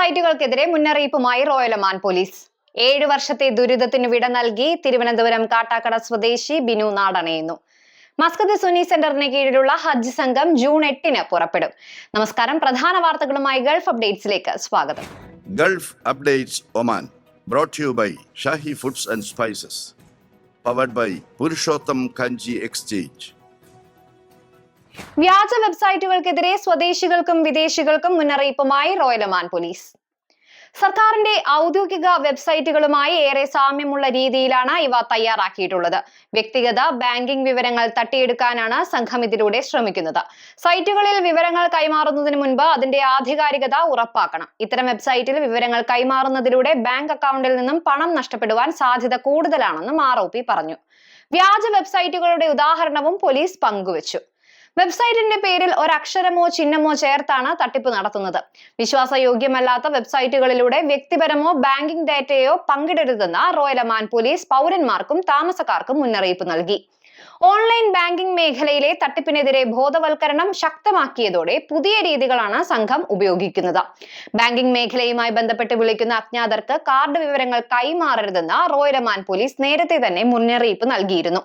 വെബ്സൈറ്റുകൾക്കെതിരെ മുന്നറിയിപ്പുമായി royal Oman police. ഏഴു വർഷത്തെ ദുരിതത്തിന് വിട നൽകി തിരുവനന്തപുരം കാട്ടാക്കട സ്വദേശി ബിനു നാടണയുന്നു മസ്കത്ത് സുനി സെന്ററിന് കീഴിലുള്ള ഹജ്ജ് സംഘം ജൂൺ എട്ടിന് പുറപ്പെടും. നമസ്കാരം പ്രധാന വാർത്തകളുമായി ഗൾഫ് അപ്ഡേറ്റ്സിലേക്ക് സ്വാഗതം. Gulf updates Oman brought you by Shahi foods and spices powered by Purushottam Kanji exchange. വ്യാജ വെബ്സൈറ്റുകൾക്കെതിരെ സ്വദേശികൾക്കും വിദേശികൾക്കും മുന്നറിയിപ്പുമായി റോയൽ ഒമാൻ പോലീസ്. സർക്കാരിന്റെ ഔദ്യോഗിക വെബ്സൈറ്റുകളുമായി ഏറെ സാമ്യമുള്ള രീതിയിലാണ് ഇവ തയ്യാറാക്കിയിട്ടുള്ളത്. വ്യക്തിഗത ബാങ്കിംഗ് വിവരങ്ങൾ തട്ടിയെടുക്കാനാണ് സംഘം ഇതിലൂടെ ശ്രമിക്കുന്നത്. സൈറ്റുകളിൽ വിവരങ്ങൾ കൈമാറുന്നതിന് മുൻപ് അതിന്റെ ആധികാരികത ഉറപ്പാക്കണം. ഇത്തരം വെബ്സൈറ്റിൽ വിവരങ്ങൾ കൈമാറുന്നതിലൂടെ ബാങ്ക് അക്കൗണ്ടിൽ നിന്നും പണം നഷ്ടപ്പെടുവാൻ സാധ്യത കൂടുതലാണെന്നും ആർ പറഞ്ഞു. വ്യാജ വെബ്സൈറ്റുകളുടെ ഉദാഹരണവും പോലീസ് പങ്കുവച്ചു. വെബ്സൈറ്റിന്റെ പേരിൽ ഒരക്ഷരമോ ചിഹ്നമോ ചേർത്താണ് തട്ടിപ്പ് നടത്തുന്നത്. വിശ്വാസയോഗ്യമല്ലാത്ത വെബ്സൈറ്റുകളിലൂടെ വ്യക്തിപരമോ ബാങ്കിംഗ് ഡാറ്റയോ പങ്കിടരുതെന്ന് റോയൽ അമാൻ പോലീസ് പൗരന്മാർക്കും താമസക്കാർക്കും മുന്നറിയിപ്പ് നൽകി. ഓൺലൈൻ ബാങ്കിംഗ് മേഖലയിലെ തട്ടിപ്പിനെതിരെ ബോധവൽക്കരണം ശക്തമാക്കിയതോടെ പുതിയ രീതികളാണ് സംഘം ഉപയോഗിക്കുന്നത്. ബാങ്കിംഗ് മേഖലയുമായി ബന്ധപ്പെട്ട് വിളിക്കുന്ന അജ്ഞാതർക്ക് കാർഡ് വിവരങ്ങൾ കൈമാറരുതെന്ന് റോയലമാൻ പോലീസ് നേരത്തെ തന്നെ മുന്നറിയിപ്പ് നൽകിയിരുന്നു.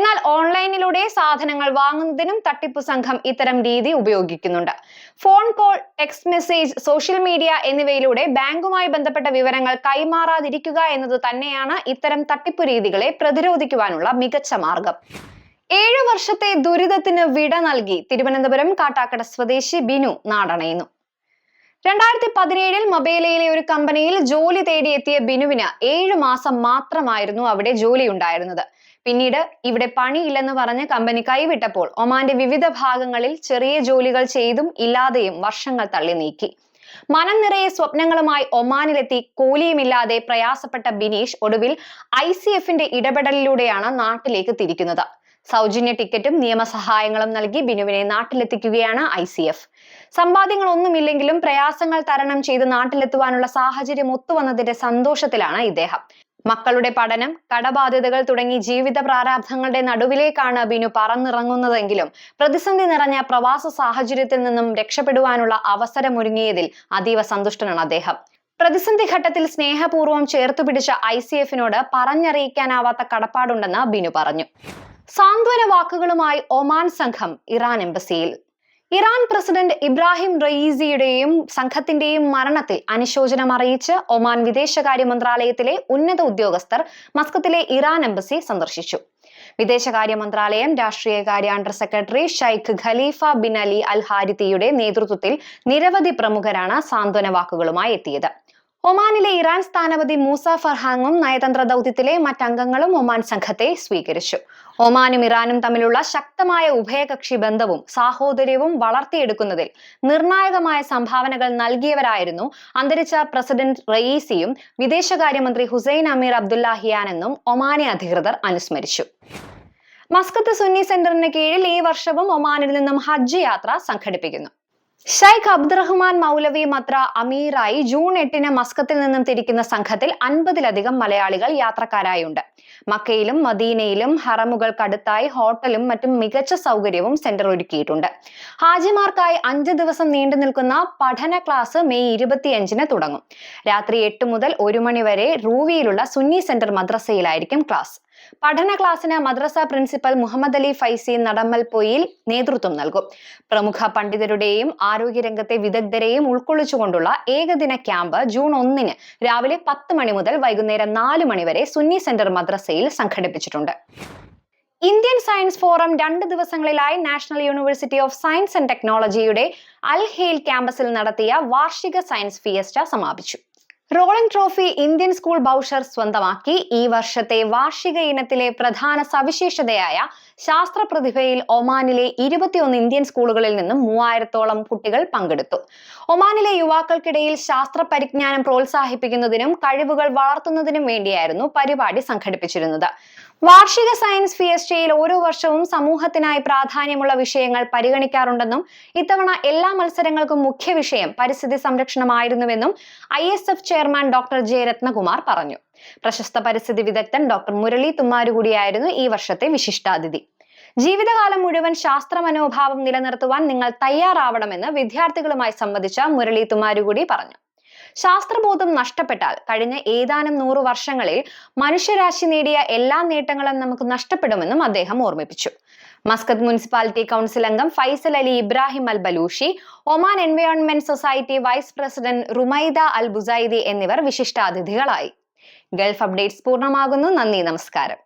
എന്നാൽ ഓൺലൈനിലൂടെ സാധനങ്ങൾ വാങ്ങുന്നതിനും തട്ടിപ്പ് സംഘം ഇത്തരം രീതി ഉപയോഗിക്കുന്നുണ്ട്. Phone call text message social media എന്നിവയിലൂടെ ബാങ്കുമായി ബന്ധപ്പെട്ട വിവരങ്ങൾ കൈമാറാതിരിക്കുക എന്നത് തന്നെയാണ് ഇത്തരം തട്ടിപ്പ് രീതികളെ പ്രതിരോധിക്കുവാനുള്ള മികച്ച മാർഗം. ഏഴു വർഷത്തെ ദുരിതത്തിന് വിട നൽകി തിരുവനന്തപുരം കാട്ടാക്കട സ്വദേശി ബിനു നാടണയുന്നു. രണ്ടായിരത്തി പതിനേഴിൽ മൊബൈലയിലെ ഒരു കമ്പനിയിൽ ജോലി തേടിയെത്തിയ ബിനുവിന് ഏഴു മാസം മാത്രമായിരുന്നു അവിടെ ജോലി ഉണ്ടായിരുന്നത്. പിന്നീട് ഇവിടെ പണിയില്ലെന്ന് പറഞ്ഞ് കമ്പനി കൈവിട്ടപ്പോൾ ഒമാന്റെ വിവിധ ഭാഗങ്ങളിൽ ചെറിയ ജോലികൾ ചെയ്തും ഇല്ലാതെയും വർഷങ്ങൾ തള്ളി നീക്കി. മനം നിറയെ സ്വപ്നങ്ങളുമായി ഒമാനിലെത്തി കൂലിയുമില്ലാതെ പ്രയാസപ്പെട്ട ബിനീഷ് ഒടുവിൽ ഐ സി എഫിന്റെ ഇടപെടലിലൂടെയാണ് നാട്ടിലേക്ക് തിരിക്കുന്നത്. സൗജന്യ ടിക്കറ്റും നിയമസഹായങ്ങളും നൽകി ബിനുവിനെ നാട്ടിലെത്തിക്കുകയാണ് ഐ സി എഫ്. സമ്പാദ്യങ്ങളൊന്നുമില്ലെങ്കിലും പ്രയാസങ്ങൾ തരണം ചെയ്ത് നാട്ടിലെത്തുവാനുള്ള സാഹചര്യം ഒത്തുവന്നതിന്റെ സന്തോഷത്തിലാണ് ഇദ്ദേഹം. മക്കളുടെ പഠനം കടബാധ്യതകൾ തുടങ്ങി ജീവിത പ്രാരാബ്ധങ്ങളുടെ നടുവിലേക്കാണ് ബിനു പറന്നിറങ്ങുന്നതെങ്കിലും പ്രതിസന്ധി നിറഞ്ഞ പ്രവാസ സാഹചര്യത്തിൽ നിന്നും രക്ഷപ്പെടുവാനുള്ള അവസരമൊരുങ്ങിയതിൽ അതീവ സന്തുഷ്ടനാണ് അദ്ദേഹം. പ്രതിസന്ധി ഘട്ടത്തിൽ സ്നേഹപൂർവം ചേർത്തുപിടിച്ച ഐ സി എഫിനോട് പറഞ്ഞറിയിക്കാനാവാത്ത കടപ്പാടുണ്ടെന്ന് ബിനു പറഞ്ഞു. സാന്ത്വന വാക്കുകളുമായി ഒമാൻ സംഘം ഇറാൻ എംബസിയിൽ. ഇറാൻ പ്രസിഡന്റ് ഇബ്രാഹിം റയീസിയുടെയും സംഘത്തിന്റെയും മരണത്തിൽ അനുശോചനം അറിയിച്ച് ഒമാൻ വിദേശകാര്യ മന്ത്രാലയത്തിലെ ഉന്നത ഉദ്യോഗസ്ഥർ മസ്കത്തിലെ ഇറാൻ എംബസി സന്ദർശിച്ചു. വിദേശകാര്യ മന്ത്രാലയം രാഷ്ട്രീയകാര്യ under secretary Sheikh Khalifa bin Ali Al ഹാരിത്തിയുടെ നേതൃത്വത്തിൽ നിരവധി പ്രമുഖരാണ് സാന്ത്വന വാക്കുകളുമായി എത്തിയത്. ഒമാനിലെ ഇറാൻ സ്ഥാനപതി മൂസ ഫർഹാങ്ങും നയതന്ത്ര ദൗത്യത്തിലെ മറ്റംഗങ്ങളും ഒമാൻ സംഘത്തെ സ്വീകരിച്ചു. ഒമാനും ഇറാനും തമ്മിലുള്ള ശക്തമായ ഉഭയകക്ഷി ബന്ധവും സാഹോദര്യവും വളർത്തിയെടുക്കുന്നതിൽ നിർണായകമായ സംഭാവനകൾ നൽകിയവരായിരുന്നു അന്തരിച്ച പ്രസിഡന്റ് റയീസിയും വിദേശകാര്യമന്ത്രി ഹുസൈൻ അമീർ അബ്ദുല്ലാഹിയാനെന്നും ഒമാനെ അധികൃതർ അനുസ്മരിച്ചു. മസ്കത്ത് സുന്നി സെന്ററിന് കീഴിൽ ഈ വർഷവും ഒമാനിൽ നിന്നും ഹജ്ജ് യാത്ര സംഘടിപ്പിക്കുന്നു. ഷൈഖ് അബ്ദുറഹ്മാൻ മൗലവി മത്ര അമീറായി ജൂൺ എട്ടിന് മസ്കത്തിൽ നിന്നും തിരിക്കുന്ന സംഘത്തിൽ അൻപതിലധികം മലയാളികൾ യാത്രക്കാരായുണ്ട്. മക്കയിലും മദീനയിലും ഹറമുകൾക്കടുത്തായി ഹോട്ടലും മറ്റും മികച്ച സൗകര്യവും സെന്റർ ഒരുക്കിയിട്ടുണ്ട്. ഹാജിമാർക്കായി അഞ്ച് ദിവസം നീണ്ടു നിൽക്കുന്ന പഠന ക്ലാസ് മെയ് ഇരുപത്തിയഞ്ചിന് തുടങ്ങും. രാത്രി എട്ട് മുതൽ ഒരു മണി വരെ റൂവിയിലുള്ള സുന്നി സെന്റർ മദ്രസയിലായിരിക്കും ക്ലാസ്. പഠന ക്ലാസ്സിന് മദ്രസ പ്രിൻസിപ്പൽ മുഹമ്മദ് അലി ഫൈസി നടമ്മൽപൊയിൽ നേതൃത്വം നൽകും. പ്രമുഖ പണ്ഡിതരുടെയും ആരോഗ്യരംഗത്തെ വിദഗ്ധരെയും ഉൾക്കൊള്ളിച്ചുകൊണ്ടുള്ള ഏകദിന ക്യാമ്പ് ജൂൺ ഒന്നിന് രാവിലെ പത്ത് മണി മുതൽ വൈകുന്നേരം നാല് മണി വരെ സുന്നി സെന്റർ മദ്രസയിൽ സംഘടിപ്പിച്ചിട്ടുണ്ട്. ഇന്ത്യൻ സയൻസ് ഫോറം രണ്ട് ദിവസങ്ങളിലായി national university of science and ടെക്നോളജിയുടെ അൽഹേൽ ക്യാമ്പസിൽ നടത്തിയ വാർഷിക സയൻസ് ഫിയസ്റ്റ സമാപിച്ചു. Rolling trophy Indian school Bausher സ്വന്തമാക്കി. ഈ വർഷത്തെ വാർഷിക ഇനത്തിലെ പ്രധാന സവിശേഷതയായ ശാസ്ത്ര പ്രതിഭയിൽ ഒമാനിലെ ഇരുപത്തിയൊന്ന് ഇന്ത്യൻ സ്കൂളുകളിൽ നിന്നും മൂവായിരത്തോളം കുട്ടികൾ പങ്കെടുത്തു. ഒമാനിലെ യുവാക്കൾക്കിടയിൽ ശാസ്ത്ര പരിജ്ഞാനം പ്രോത്സാഹിപ്പിക്കുന്നതിനും കഴിവുകൾ വളർത്തുന്നതിനും വേണ്ടിയായിരുന്നു പരിപാടി സംഘടിപ്പിച്ചിരുന്നത്. വാർഷിക സയൻസ് ഫിയസ്റ്റയിൽ ഓരോ വർഷവും സമൂഹത്തിനായി പ്രാധാന്യമുള്ള വിഷയങ്ങൾ പരിഗണിക്കാറുണ്ടെന്നും ഇത്തവണ എല്ലാ മത്സരങ്ങൾക്കും മുഖ്യ വിഷയം പരിസ്ഥിതി സംരക്ഷണമായിരുന്നുവെന്നും I S F chairman doctor J Rathnakumar പറഞ്ഞു. പ്രശസ്ത പരിസ്ഥിതി വിദഗ്ധൻ ഡോക്ടർ മുരളി തുമ്മാരുകൂടിയായിരുന്നു ഈ വർഷത്തെ വിശിഷ്ടാതിഥി. ജീവിതകാലം മുഴുവൻ ശാസ്ത്ര മനോഭാവം നിലനിർത്തുവാൻ നിങ്ങൾ തയ്യാറാവണമെന്ന് വിദ്യാർത്ഥികളുമായി സംവദിച്ച മുരളി തുമ്മാരുകൂടി പറഞ്ഞു. ശാസ്ത്രബോധം നഷ്ടപ്പെട്ടാൽ കഴിഞ്ഞ ഏതാനും നൂറു വർഷങ്ങളിൽ മനുഷ്യരാശി നേടിയ എല്ലാ നേട്ടങ്ങളും നമുക്ക് നഷ്ടപ്പെടുമെന്നും അദ്ദേഹം ഓർമ്മിപ്പിച്ചു. മസ്കത്ത് മുനിസിപ്പാലിറ്റി കൗൺസിൽ അംഗം Faisal Ali Ibrahim Al Balushi Oman environment society vice president Rumaida Al Busaidi എന്നിവർ വിശിഷ്ടാതിഥികളായി. ഗൾഫ് അപ്ഡേറ്റ്സ് പൂർണമാകുന്നു. നന്ദി നമസ്കാരം.